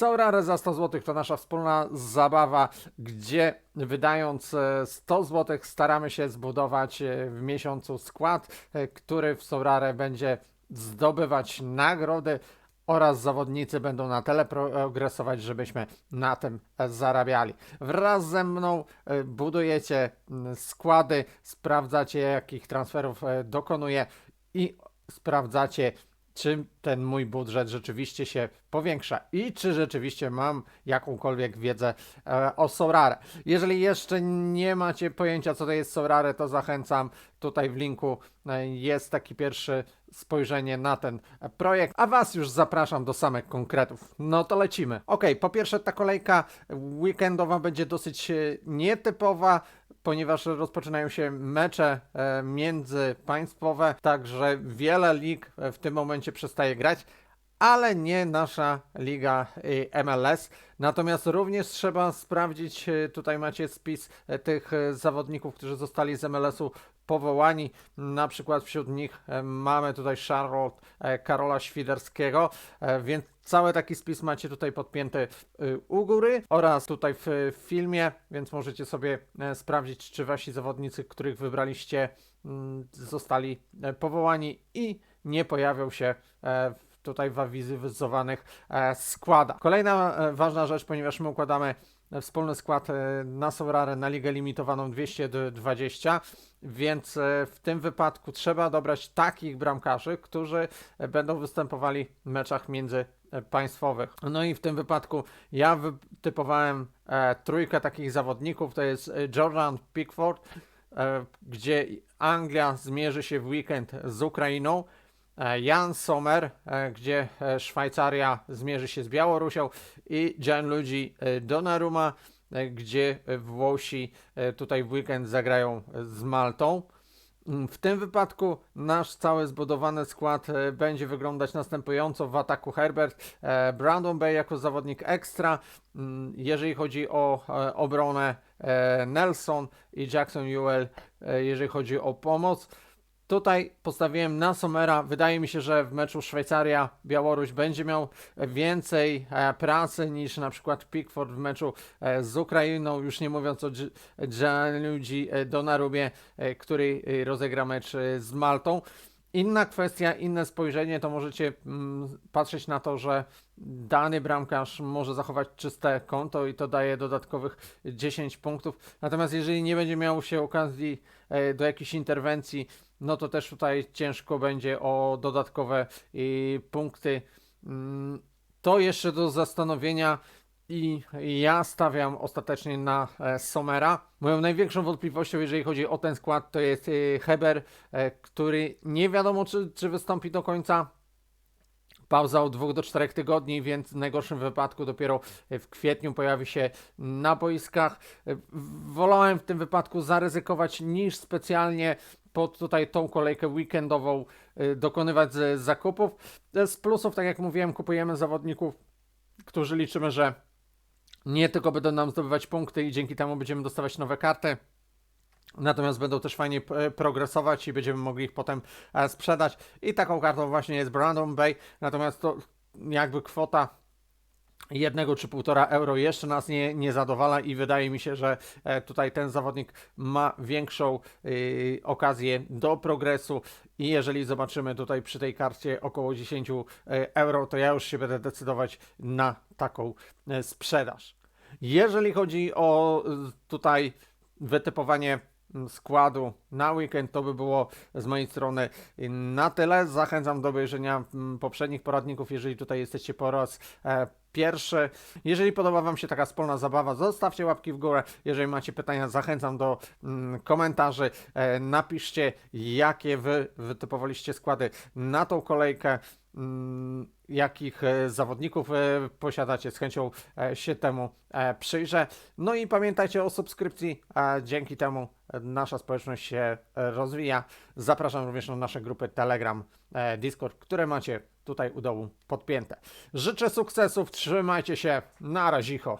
Saurare za 100 zł to nasza wspólna zabawa, gdzie wydając e, 100 zł staramy się zbudować e, w miesiącu skład, e, który w Saurare będzie zdobywać nagrody oraz zawodnicy będą na tyle progresować, żebyśmy na tym e, zarabiali. Wraz ze mną e, budujecie składy, sprawdzacie jakich transferów e, dokonuję i sprawdzacie czy ten mój budżet rzeczywiście się powiększa i czy rzeczywiście mam jakąkolwiek wiedzę e, o Sorare. Jeżeli jeszcze nie macie pojęcia, co to jest Sorare, to zachęcam. Tutaj w linku e, jest taki pierwszy spojrzenie na ten projekt, a Was już zapraszam do samych konkretów. No to lecimy. Ok, po pierwsze ta kolejka weekendowa będzie dosyć e, nietypowa, ponieważ rozpoczynają się mecze e, międzypaństwowe, także wiele lig e, w tym momencie przestaje grać, ale nie nasza liga e, MLS. Natomiast również trzeba sprawdzić, e, tutaj macie spis e, tych zawodników, którzy zostali z MLS-u powołani. Na przykład wśród nich mamy tutaj Charlotte Karola Świderskiego, więc cały taki spis macie tutaj podpięty y, u góry oraz tutaj w, filmie, więc możecie sobie sprawdzić, czy wasi zawodnicy, których wybraliście, mm, zostali powołani i nie pojawią się w- tutaj w awizowanych e, składach. Kolejna e, ważna rzecz, ponieważ my układamy wspólny skład e, na Sobrarę na ligę limitowaną 220, więc w tym wypadku trzeba dobrać takich bramkarzy, którzy będą występowali w meczach międzypaństwowych. No i w tym wypadku ja wytypowałem e, trójkę takich zawodników, to jest Jordan Pickford, gdzie Anglia zmierzy się w weekend z Ukrainą, Jan Sommer, e, gdzie e, Szwajcaria zmierzy się z Białorusią i Gianluigi e, Donnarumma, e, gdzie e, Włosi e, tutaj w weekend zagrają z Maltą. Mm, W tym wypadku nasz cały zbudowany skład e, będzie wyglądać następująco w ataku Herbert, e, Brandon Bay jako zawodnik ekstra, Mm, jeżeli chodzi o e, obronę e, Nelson i Jackson Ewell, e, jeżeli chodzi o pomoc. Tutaj postawiłem na Somera. Wydaje mi się, że w meczu Szwajcaria-Białoruś będzie miał więcej e, pracy niż na przykład Pickford w meczu e, z Ukrainą, już nie mówiąc o Gi- Gianluigi e, Donnarumie, który rozegra mecz z Maltą. Inna kwestia, inne spojrzenie, to możecie mm, patrzeć na to, że dany bramkarz może zachować czyste konto i to daje dodatkowych 10 punktów. Natomiast jeżeli nie będzie miał się okazji e, do jakiejś interwencji, no to też tutaj ciężko będzie o dodatkowe punkty. Mm, To jeszcze do zastanowienia i ja stawiam ostatecznie na e, Somera. Moją największą wątpliwością, jeżeli chodzi o ten skład, to jest e, Heber, e, który nie wiadomo, czy, czy wystąpi do końca. Pauza od 2 do 4 tygodni, więc w najgorszym wypadku dopiero w kwietniu pojawi się na boiskach. Wolałem w tym wypadku zaryzykować niż specjalnie pod tutaj tą kolejkę weekendową dokonywać zakupów. Z plusów, tak jak mówiłem, kupujemy zawodników, którzy liczymy, że nie tylko będą nam zdobywać punkty i dzięki temu będziemy dostawać nowe karty, natomiast będą też fajnie e, progresować i będziemy mogli ich potem e, sprzedać. I taką kartą właśnie jest Brandon Bay, natomiast to jakby kwota jednego czy półtora euro jeszcze nas nie, nie zadowala i wydaje mi się, że e, tutaj ten zawodnik ma większą y, okazję do progresu i jeżeli zobaczymy tutaj przy tej karcie około 10 e, euro, to ja już się będę decydować na taką e, sprzedaż. Jeżeli chodzi o y, tutaj wytypowanie składu na weekend, to by było z mojej strony na tyle. Zachęcam do obejrzenia mm, poprzednich poradników, jeżeli tutaj jesteście po raz e, pierwszy. Jeżeli podoba Wam się taka wspólna zabawa, zostawcie łapki w górę. Jeżeli macie pytania, zachęcam do mm, komentarzy. E, napiszcie, jakie Wy wytypowaliście składy na tą kolejkę. Mm, jakich e, zawodników posiadacie. Z chęcią się temu przyjrzę. No i pamiętajcie o subskrypcji. Dzięki temu nasza społeczność się e, rozwija. Zapraszam również na nasze grupy Telegram, e, Discord, które macie tutaj u dołu podpięte. Życzę sukcesów, trzymajcie się, na razicho.